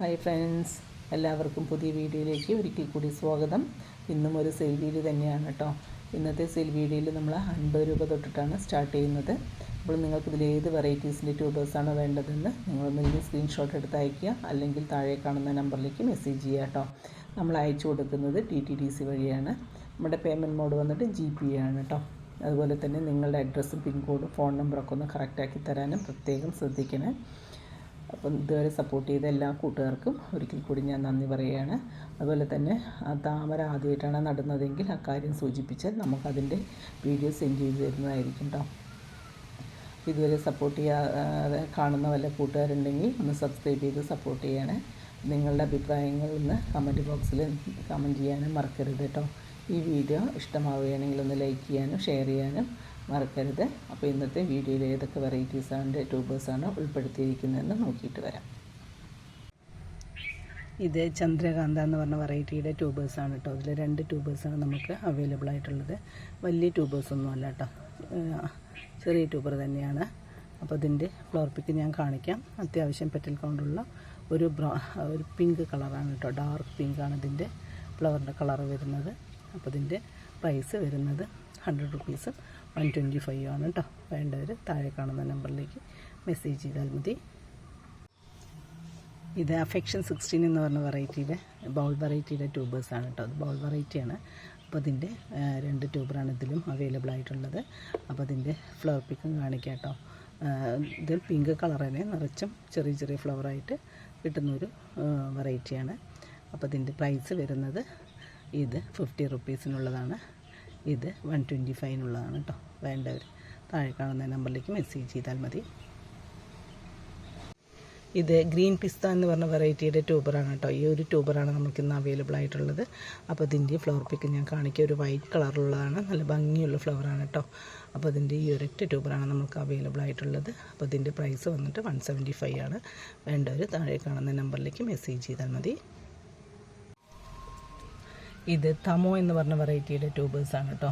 Hi friends എല്ലാവർക്കും പുതിയ വീഡിയോയിലേക്ക് ഒരിക്കൽ കൂടി സ്വാഗതം. ഇന്നും ഒരു സെയിൽ വീഡിയോ തന്നെയാണ് കേട്ടോ ഇന്നത്തെ സെയിൽ വീഡിയോയിൽ നമ്മൾ അൻപത് രൂപ തൊട്ടിട്ടാണ് സ്റ്റാർട്ട് ചെയ്യുന്നത്. അപ്പോൾ നിങ്ങൾക്ക് ഇതിൽ ഏത് വെറൈറ്റീസിന്റെ ട്യൂബേഴ്സാണ് വേണ്ടതെന്ന് നിങ്ങളൊന്നെങ്കിൽ സ്ക്രീൻഷോട്ട് എടുത്ത് അയയ്ക്കുക. അല്ലെങ്കിൽ താഴെ കാണുന്ന നമ്പറിലേക്ക് മെസ്സേജ് ചെയ്യുക കേട്ടോ നമ്മൾ അയച്ചു കൊടുക്കുന്നത് ടി ടി ഡി സി വഴിയാണ്. നമ്മുടെ പേയ്മെന്റ് മോഡ് വന്നിട്ട് ജി പി ആണ് കേട്ടോ അതുപോലെ തന്നെ നിങ്ങളുടെ അഡ്രസ്സും പിൻകോഡും ഫോൺ നമ്പറൊക്കെ ഒന്ന് കറക്റ്റാക്കി തരാനും പ്രത്യേകം ശ്രദ്ധിക്കണേ. അപ്പം ഇതുവരെ സപ്പോർട്ട് ചെയ്ത എല്ലാ കൂട്ടുകാർക്കും ഒരിക്കൽ കൂടി ഞാൻ നന്ദി പറയുകയാണ്. അതുപോലെ തന്നെ ആ താമര ആദ്യമായിട്ടാണ് നടുന്നതെങ്കിൽ ആ കാര്യം സൂചിപ്പിച്ചാൽ നമുക്കതിന്റെ വീഡിയോ സെൻഡ് ചെയ്ത് തരുന്നതായിരിക്കും കേട്ടോ ഇതുവരെ സപ്പോർട്ട് ചെയ്യാതെ കാണുന്ന വല്ല കൂട്ടുകാരുണ്ടെങ്കിൽ ഒന്ന് സബ്സ്ക്രൈബ് ചെയ്ത് സപ്പോർട്ട് ചെയ്യണേ. നിങ്ങളുടെ അഭിപ്രായങ്ങൾ ഒന്ന് കമന്റ് ബോക്സിൽ കമന്റ് ചെയ്യാനും മറക്കരുത് കേട്ടോ ഈ വീഡിയോ ഇഷ്ടമാവുകയാണെങ്കിൽ ഒന്ന് ലൈക്ക് ചെയ്യാനും ഷെയർ ചെയ്യാനും മറക്കരുത്. അപ്പോൾ ഇന്നത്തെ വീഡിയോയിൽ ഏതൊക്കെ വെറൈറ്റീസാണ് ട്യൂബേഴ്സാണ് ഉൾപ്പെടുത്തിയിരിക്കുന്നതെന്ന് നോക്കിയിട്ട് വരാം. ഇത് ചന്ദ്രകാന്ത എന്ന് പറഞ്ഞ വെറൈറ്റിയുടെ ട്യൂബേഴ്സാണ് കേട്ടോ അതിൽ രണ്ട് ട്യൂബേഴ്സാണ് നമുക്ക് അവൈലബിൾ ആയിട്ടുള്ളത്. വലിയ ട്യൂബേഴ്സൊന്നും അല്ല കേട്ടോ ചെറിയ ട്യൂബർ തന്നെയാണ്. അപ്പോൾ ഇതിന്റെ ഫ്ലോർ പിക്ക് ഞാൻ കാണിക്കാം. അത്യാവശ്യം പെറ്റൽ കൗണ്ടുള്ള ഒരു ബ്രൗ ഒരു പിങ്ക് കളറാണ് കേട്ടോ ഡാർക്ക് പിങ്കാണ് ഇതിന്റെ ഫ്ലവറിന്റെ കളർ വരുന്നത്. അപ്പോൾ ഇതിന്റെ പ്രൈസ് വരുന്നത് ഹൺഡ്രഡ് റുപ്പീസും വൺ ട്വന്റി ഫൈവ് ആണ് കേട്ടോ വേണ്ടവർ താഴെ കാണുന്ന നമ്പറിലേക്ക് മെസ്സേജ് ചെയ്താൽ മതി. ഇത് അഫെക്ഷൻ സിക്സ്റ്റീൻ എന്ന് പറഞ്ഞ വെറൈറ്റിയുടെ ബൗൾ വെറൈറ്റിയുടെ ട്യൂബേഴ്സാണ് കേട്ടോ അത് ബൗൾ വെറൈറ്റിയാണ് അപ്പോൾ അതിന്റെ രണ്ട് ട്യൂബറാണ് ഇതിലും അവൈലബിൾ ആയിട്ടുള്ളത്. അപ്പോൾ അതിന്റെ ഫ്ലവർ പിക്കും കാണിക്കാം കേട്ടോ ഇത് പിങ്ക് കളർ തന്നെ നിറച്ചും ചെറിയ ചെറിയ ഫ്ലവറായിട്ട് കിട്ടുന്നൊരു വെറൈറ്റിയാണ് അപ്പോൾ ഇതിന്റെ പ്രൈസ് വരുന്നത് ഇത് ഫിഫ്റ്റി റുപ്പീസിനുള്ളതാണ് ഇത് വൺ ട്വന്റി ഫൈവിനുള്ളതാണ് കേട്ടോ വേണ്ടവർ താഴെ കാണുന്ന നമ്പറിലേക്ക് മെസ്സേജ് ചെയ്താൽ മതി. ഇത് ഗ്രീൻ പിസ്ത എന്ന് പറഞ്ഞ വെറൈറ്റിയുടെ ട്യൂബറാണ് കേട്ടോ ഈ ഒരു ട്യൂബറാണ് നമുക്ക് ഇന്ന് അവൈലബിൾ ആയിട്ടുള്ളത്. അപ്പോൾ ഇതിന്റെ ഫ്ലവർ പിക്ക് ഞാൻ കാണിക്കുക ഒരു വൈറ്റ് കളറുള്ളതാണ് നല്ല ഭംഗിയുള്ള ഫ്ലവറാണ് കേട്ടോ അപ്പോൾ അതിന്റെ ഈ ഒരൊറ്റ ട്യൂബറാണ് നമുക്ക് അവൈലബിൾ ആയിട്ടുള്ളത്. അപ്പോൾ ഇതിന്റെ പ്രൈസ് വന്നിട്ട് വൺ സെവന്റി ഫൈവ് ആണ്. വേണ്ടവർ താഴെ കാണുന്ന നമ്പറിലേക്ക് മെസ്സേജ് ചെയ്താൽ മതി. ഇത് തമോ എന്ന് പറഞ്ഞ വെറൈറ്റിയുടെ ട്യൂബേഴ്സാണ് കേട്ടോ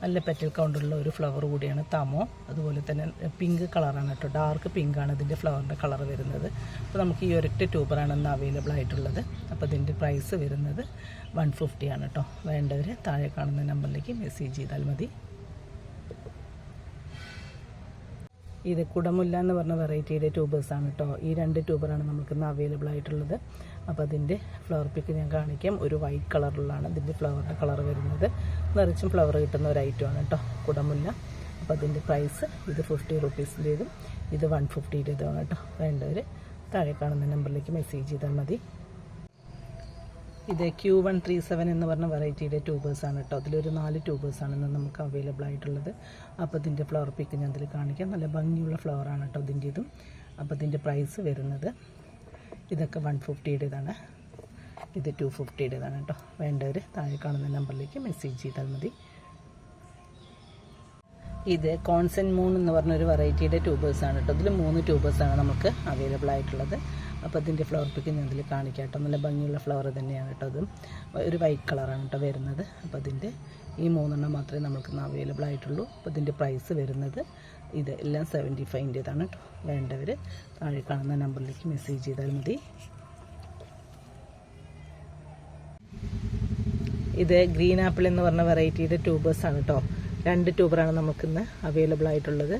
നല്ല പെറ്റൽ കൗണ്ടുള്ള ഒരു ഫ്ലവർ കൂടിയാണ് തമോ. അതുപോലെ തന്നെ പിങ്ക് കളറാണ് കേട്ടോ ഡാർക്ക് പിങ്കാണ് ഇതിന്റെ ഫ്ലവറിന്റെ കളർ വരുന്നത്. അപ്പോൾ നമുക്ക് ഈ ഒരൊറ്റ ട്യൂബറാണ് ഇന്ന് അവൈലബിൾ ആയിട്ടുള്ളത്. അപ്പോൾ ഇതിന്റെ പ്രൈസ് വരുന്നത് വൺ ഫിഫ്റ്റി ആണ് കേട്ടോ വേണ്ടവർ താഴെ കാണുന്ന നമ്പറിലേക്ക് മെസ്സേജ് ചെയ്താൽ മതി. ഇത് കുടമുല്ല എന്ന് പറഞ്ഞ വെറൈറ്റിയുടെ ട്യൂബേഴ്സാണ് കേട്ടോ ഈ രണ്ട് ട്യൂബറാണ് നമുക്കിന്ന് അവൈലബിൾ ആയിട്ടുള്ളത്. അപ്പോൾ അതിന്റെ ഫ്ലവർ പിക്ക് ഞാൻ കാണിക്കാം. ഒരു വൈറ്റ് കളറിലാണ് ഇതിന്റെ ഫ്ലവറിന്റെ കളർ വരുന്നത്. നിറച്ചും ഫ്ലവർ കിട്ടുന്ന ഒരു ഐറ്റമാണ് കേട്ടോ കുടമുല്ല. അപ്പോൾ അതിന്റെ പ്രൈസ് ഇത് ഫിഫ്റ്റി റുപ്പീസിന്റേതും ഇത് വൺ ഫിഫ്റ്റിയുടേതുമാണ് കേട്ടോ വേണ്ടവർ താഴെ കാണുന്ന നമ്പറിലേക്ക് മെസ്സേജ് ചെയ്താൽ മതി. ഇത് ക്യൂ വൺ ത്രീ സെവൻ എന്ന് പറഞ്ഞ വെറൈറ്റിയുടെ ട്യൂബേഴ്സാണ് കേട്ടോ. അതിലൊരു നാല് ട്യൂബേഴ്സാണ് ഇന്ന് നമുക്ക് അവൈലബിൾ ആയിട്ടുള്ളത്. അപ്പോൾ ഇതിന്റെ ഫ്ലവർ പിക്ക് ഞാൻ അതിൽ കാണിക്കാം. നല്ല ഭംഗിയുള്ള ഫ്ലവറാണ് കേട്ടോ ഇതിന്റെ ഇതും അപ്പോൾ ഇതിന്റെ പ്രൈസ് വരുന്നത് ഇതൊക്കെ വൺ ഫിഫ്റ്റിയുടേതാണ് ഇത് ടു ഫിഫ്റ്റിയുടേതാണ് കേട്ടോ. വേണ്ടവർ താഴെ കാണുന്ന നമ്പറിലേക്ക് മെസ്സേജ് ചെയ്താൽ മതി. ഇത് കോൺസെൻ മൂൺ എന്ന് പറഞ്ഞൊരു വെറൈറ്റിയുടെ ട്യൂബേഴ്സാണ് കേട്ടോ. ഇതിൽ മൂന്ന് ട്യൂബേഴ്സാണ് നമുക്ക് അവൈലബിൾ ആയിട്ടുള്ളത്. അപ്പോൾ ഇതിന്റെ ഫ്ലവർ പിക്ക് ഞാൻ ഇതിൽ കാണിക്കാം നല്ല ഭംഗിയുള്ള ഫ്ലവർ തന്നെയാണ് കേട്ടോ ഒരു വൈറ്റ് കളറാണ് കേട്ടോ വരുന്നത്. അപ്പോൾ അതിന്റെ ഈ മൂന്നെണ്ണം മാത്രമേ നമുക്ക് ഇന്ന് അവൈലബിൾ ആയിട്ടുള്ളൂ. അപ്പോൾ ഇതിന്റെ പ്രൈസ് വരുന്നത് ഇത് എല്ലാം സെവന്റി ഫൈവിന്റേതാണ് കേട്ടോ. വേണ്ടവർ താഴെ കാണുന്ന നമ്പറിലേക്ക് മെസ്സേജ് ചെയ്താൽ മതി. ഇത് ഗ്രീൻ ആപ്പിൾ എന്ന് പറഞ്ഞ വെറൈറ്റിയുടെ ട്യൂബേഴ്സാണ് കേട്ടോ. രണ്ട് ട്യൂബറാണ് നമുക്കിന്ന് അവൈലബിൾ ആയിട്ടുള്ളത്.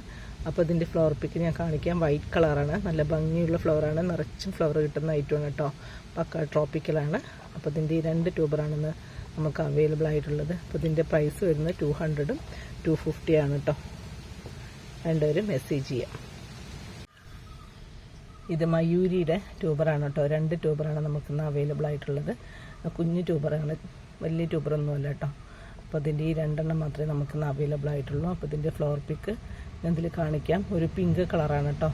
അപ്പോൾ ഇതിന്റെ ഫ്ലവർ പിക്ക് ഞാൻ കാണിക്കാം. വൈറ്റ് കളറാണ് നല്ല ഭംഗിയുള്ള ഫ്ലവറാണ് നിറച്ചും ഫ്ലവർ കിട്ടുന്ന ഐറ്റമാണ് കേട്ടോ പക്ക ട്രോപ്പിക്കലാണ് അപ്പോൾ ഇതിന്റെ ഈ രണ്ട് ട്യൂബറാണെന്ന് നമുക്ക് അവൈലബിൾ ആയിട്ടുള്ളത്. അപ്പോൾ ഇതിന്റെ പ്രൈസ് വരുന്നത് ടു ഹൺഡ്രഡും ടു ഫിഫ്റ്റിയാണ് കേട്ടോ രണ്ടുപേരും മെസ്സേജ് ചെയ്യാം. ഇത് മയൂരിയുടെ ട്യൂബറാണ് കേട്ടോ രണ്ട് ട്യൂബറാണ് നമുക്കിന്ന് അവൈലബിൾ ആയിട്ടുള്ളത്. കുഞ്ഞു ട്യൂബറാണ്. വലിയ ട്യൂബറൊന്നുമല്ല കേട്ടോ അപ്പോൾ അതിന്റെ ഈ രണ്ടെണ്ണം മാത്രമേ നമുക്കിന്ന് അവൈലബിൾ ആയിട്ടുള്ളൂ. അപ്പോൾ ഇതിന്റെ ഫ്ലോർ പിക്ക് ഞാൻ ഇതിൽ കാണിക്കാം. ഒരു പിങ്ക് കളറാണ് കേട്ടോ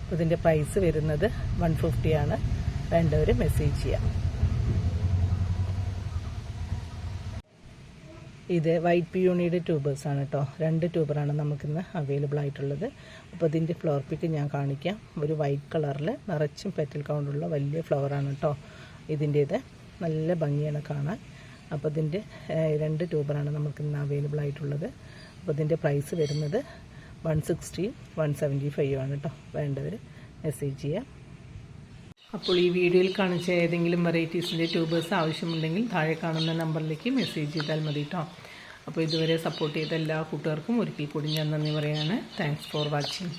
അപ്പോൾ ഇതിന്റെ പ്രൈസ് വരുന്നത് വൺ ഫിഫ്റ്റിയാണ് വേണ്ടവർ മെസ്സേജ് ചെയ്യാം. ഇത് വൈറ്റ് പിയോണിയുടെ ട്യൂബേഴ്സാണ് കേട്ടോ രണ്ട് ട്യൂബറാണ് നമുക്കിന്ന് അവൈലബിൾ ആയിട്ടുള്ളത്. അപ്പോൾ ഇതിന്റെ ഫ്ലവർ പിക്ക് ഞാൻ കാണിക്കാം. ഒരു വൈറ്റ് കളറിൽ നിറച്ചും പെറ്റൽ കൗണ്ടുള്ള വലിയ ഫ്ലവറാണ് കേട്ടോ ഇതിന്റേത്. നല്ല ഭംഗിയാണ് കാണാൻ. അപ്പോൾ ഇതിന്റെ രണ്ട് ട്യൂബറാണ് നമുക്ക് ഇന്ന് അവൈലബിൾ ആയിട്ടുള്ളത് അപ്പോൾ ഇതിന്റെ പ്രൈസ് വരുന്നത് one sixty one seventy five ആണ് കേട്ടോ വേണ്ടവർ മെസ്സേജ് ചെയ്യാം. അപ്പോൾ ഈ വീഡിയോയിൽ കാണിച്ച ഏതെങ്കിലും വെറൈറ്റീസിന്റെ ട്യൂബേഴ്സ് ആവശ്യമുണ്ടെങ്കിൽ താഴെ കാണുന്ന നമ്പറിലേക്ക് മെസ്സേജ് ചെയ്താൽ മതി കേട്ടോ അപ്പോൾ ഇതുവരെ സപ്പോർട്ട് ചെയ്ത എല്ലാ കൂട്ടുകാർക്കും ഒരിക്കൽ കൂടി ഞാൻ നന്ദി പറയുകയാണ് താങ്ക്സ് ഫോർ വാച്ചിങ്.